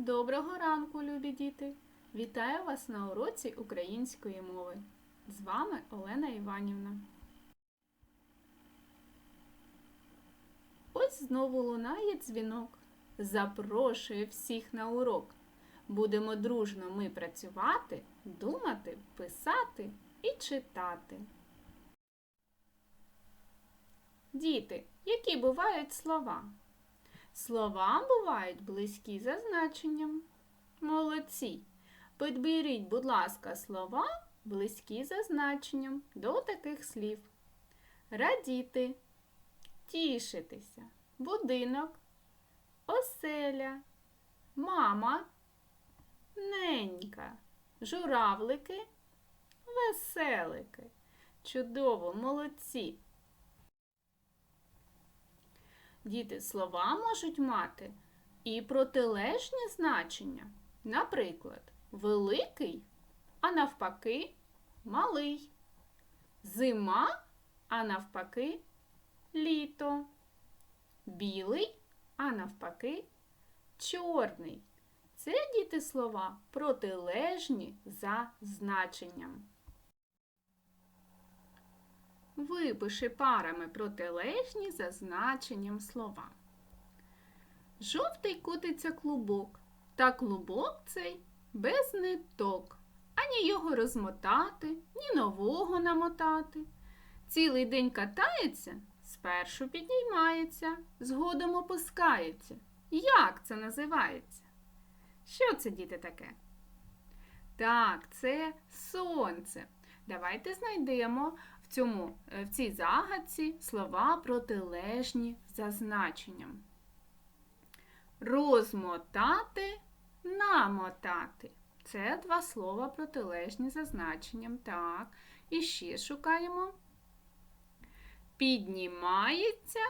Доброго ранку, любі діти! Вітаю вас на уроці української мови. З вами Олена Іванівна. Ось знову лунає дзвінок. Запрошую всіх на урок. Будемо дружно ми працювати, думати, писати і читати. Діти, які бувають слова? Слова бувають близькі за значенням. Молодці. Підберіть, будь ласка, слова близькі за значенням до таких слів. Радіти, тішитися, будинок, оселя, мама, ненька, журавлики, веселики. Чудово, молодці. Діти слова можуть мати і протилежні значення. Наприклад, великий, а навпаки, малий. Зима, а навпаки, літо. Білий, а навпаки, чорний. Це діти слова протилежні за значенням. Випиши парами протилежні за значенням слова. Жовтий котиться клубок, та клубок цей без ниток. Ані його розмотати, ні нового намотати. Цілий день катається, спершу підіймається, згодом опускається. Як це називається? Що це, діти, таке? Так, це сонце. Давайте знайдемо в, цьому, е, в цій загадці слова протилежні за значенням. Розмотати, намотати. Це два слова протилежні за значенням. Так. І ще шукаємо. Піднімається,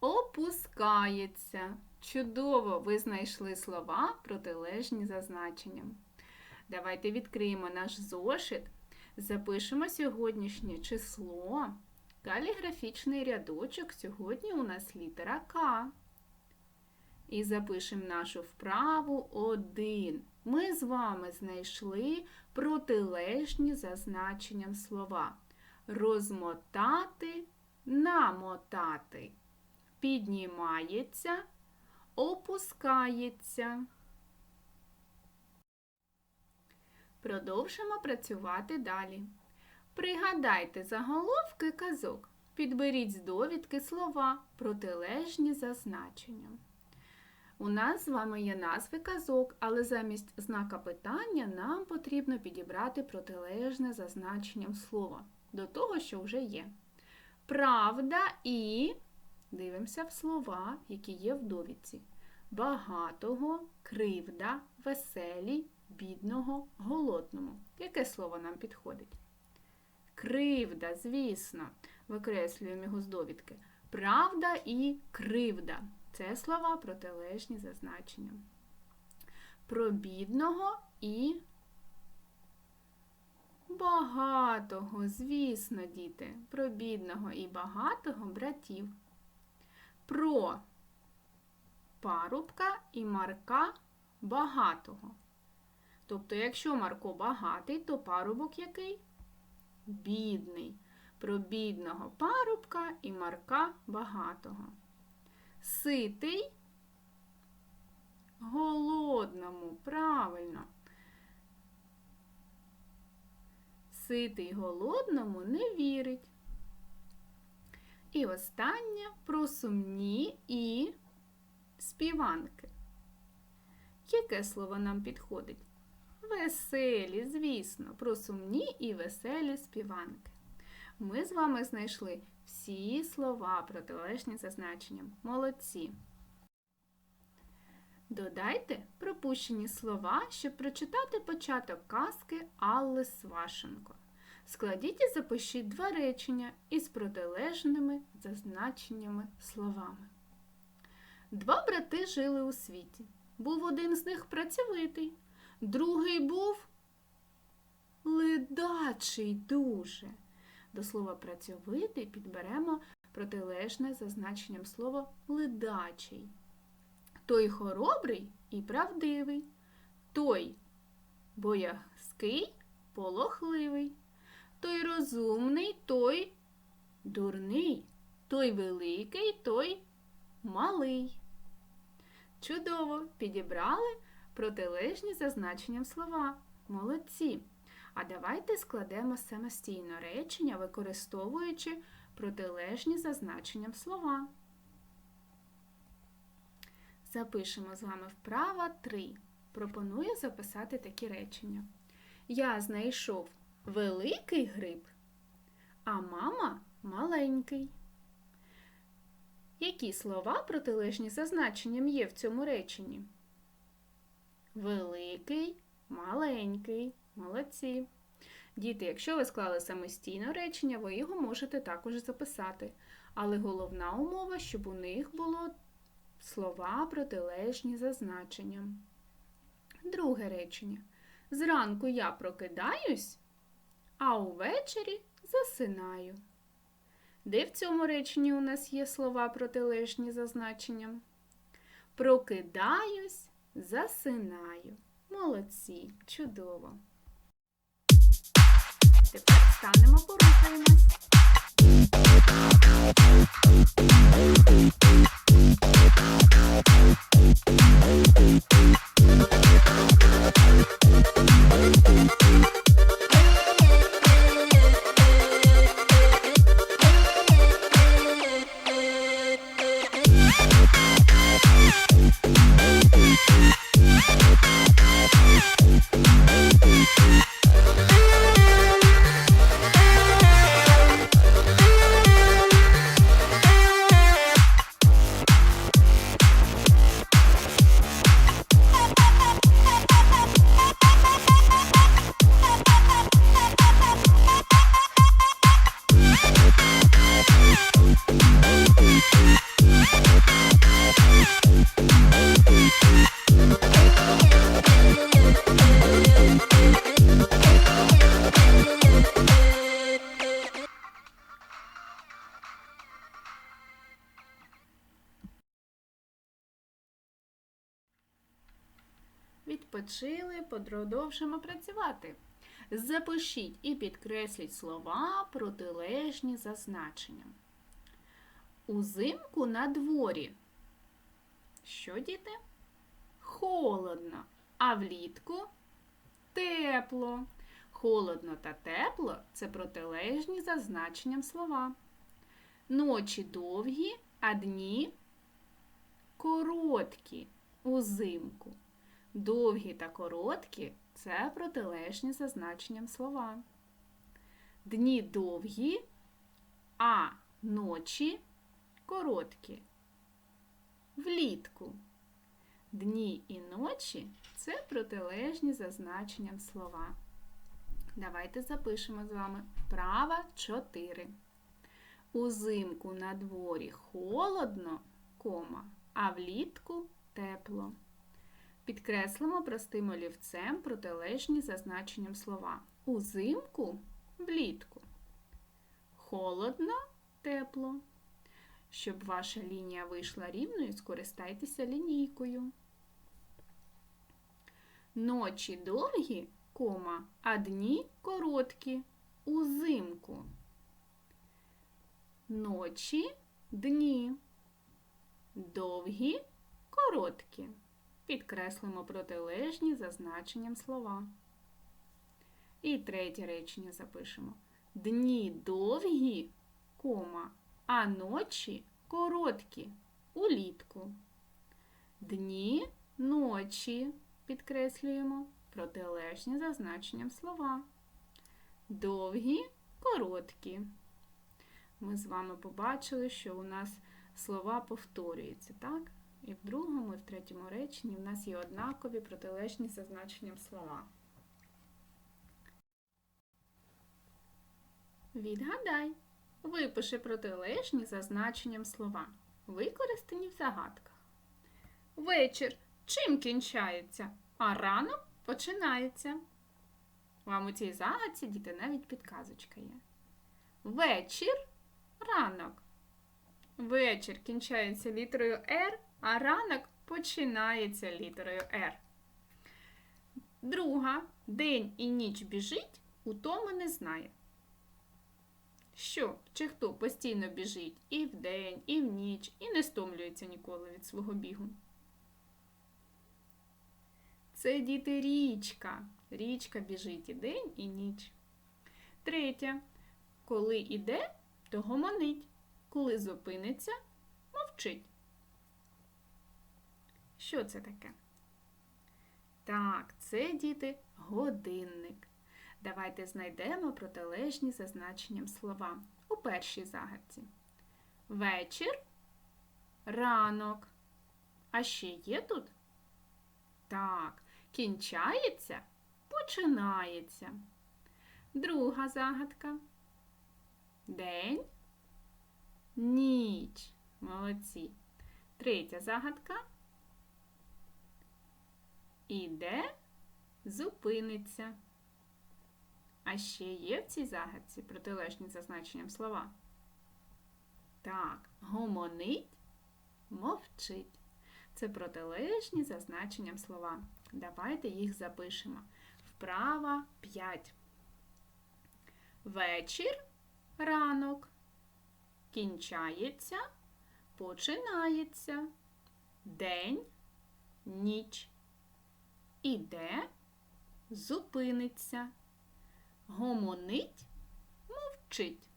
опускається. Чудово, ви знайшли слова протилежні за значенням. Давайте відкриємо наш зошит. Запишемо сьогоднішнє число. Каліграфічний рядочок. Сьогодні у нас літера К. І запишемо нашу вправу 1. Ми з вами знайшли протилежні за значенням слова. Розмотати, намотати. Піднімається, опускається. Продовжимо працювати далі. Пригадайте заголовки казок. Підберіть з довідки слова, протилежні за значенням. У нас з вами є назви казок, але замість знака питання нам потрібно підібрати протилежне за значенням слова до того, що вже є. Правда і дивимося в слова, які є в довідці. Багатого, кривда, веселі, бідного, голодному. Яке слово нам підходить? Кривда, звісно, викреслюємо його з довідки. Правда і кривда. Це слова протилежні за значенням. Про бідного і багатого, звісно, діти. Про бідного і багатого братів. Про парубка і марка багатого. Тобто, якщо Марко багатий, то парубок який? Бідний. Про бідного парубка і Марка багатого. Ситий голодному, правильно. Ситий голодному не вірить. І останнє про сумні і співанки. Яке слово нам підходить? Веселі, звісно, про сумні і веселі співанки. Ми з вами знайшли всі слова протилежні за значенням. Молодці. Додайте пропущені слова, щоб прочитати початок казки Алли Свашенко. Складіть і запишіть два речення із протилежними зазначеннями словами. Два брати жили у світі. Був один з них працьовитий, другий був ледачий дуже. До слова працьовитий підберемо протилежне за значенням слова ледачий. Той хоробрий, і правдивий. Той боязкий, полохливий. Той розумний, той дурний, той великий, той малий. Чудово підібрали протилежні за значенням слова. Молодці. А давайте складемо самостійно речення, використовуючи протилежні за значенням слова. Запишемо з вами вправа 3. Пропоную записати такі речення. Я знайшов великий гриб, а мама маленький. Які слова протилежні за значенням є в цьому реченні? Великий, маленький. Молодці. Діти, якщо ви склали самостійно речення, ви його можете також записати. Але головна умова, щоб у них було слова протилежні за значенням. Друге речення. Зранку я прокидаюсь, а увечері засинаю. Де в цьому реченні у нас є слова протилежні за значенням? Прокидаюсь, засинаю. Молодці, чудово. Тепер станемо порухаємось. Відпочили, продовжимо працювати. Запишіть і підкресліть слова протилежні за значенням. Узимку на дворі. Що, діти? Холодно, а влітку тепло. Холодно та тепло це протилежні за значенням слова. Ночі довгі, а дні короткі узимку. Довгі та короткі це протилежні за значенням слова. Дні довгі, а ночі короткі. Влітку. Дні і ночі це протилежні за значенням слова. Давайте запишемо з вами вправа 4. Узимку на дворі холодно, кома, а влітку тепло. Підкреслимо простим олівцем протилежні за значенням слова. Узимку влітку. Холодно, тепло. Щоб ваша лінія вийшла рівною, скористайтеся лінійкою. Ночі довгі, кома, а дні короткі. Узимку. Ночі дні. Довгі, короткі. Підкреслимо протилежні за значенням слова. І третє речення запишемо. Дні довгі, кома, а ночі короткі улітку. Дні ночі підкреслюємо протилежні за значенням слова. Довгі, короткі. Ми з вами побачили, що у нас слова повторюються, так? І в другому, і в третьому реченні в нас є однакові протилежні за значенням слова. Відгадай, випиши протилежні за значенням слова, використані в загадках. Вечір чим кінчається, а ранок починається. Вам у цій загадці, діти, навіть підказочка є. Вечір ранок. Вечір кінчається літерою Р, а ранок починається літерою Р. Друга день і ніч біжить, утоми не знає. Що чи хто постійно біжить і вдень, і в ніч, і не стомлюється ніколи від свого бігу. Це діти річка. Річка біжить і день, і ніч. Третє. Коли іде, то гомонить. Коли зупиниться, мовчить. Що це таке? Так, це діти годинник. Давайте знайдемо протилежні за значенням слова у першій загадці. Вечір, ранок. А ще є тут? Так, кінчається, починається. Друга загадка. День, ніч. Молодці. Третя загадка. Іде, зупиниться. А ще є в цій загадці протилежні за значенням слова? Так, гомонить, мовчить. Це протилежні за значенням слова. Давайте їх запишемо. Вправа 5. Вечір, ранок. Кінчається, починається. День, ніч. Іде, зупиниться. Гомонить, мовчить.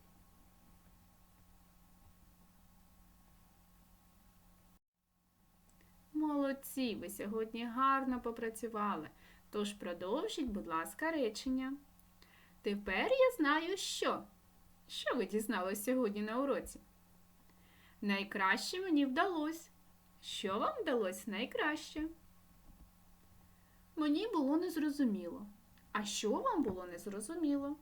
Молодці, ви сьогодні гарно попрацювали. Тож продовжіть, будь ласка, речення. Тепер я знаю, що. Що ви дізналися сьогодні на уроці? Найкраще мені вдалося. Що вам вдалося найкраще? Мені було незрозуміло. А що вам було незрозуміло?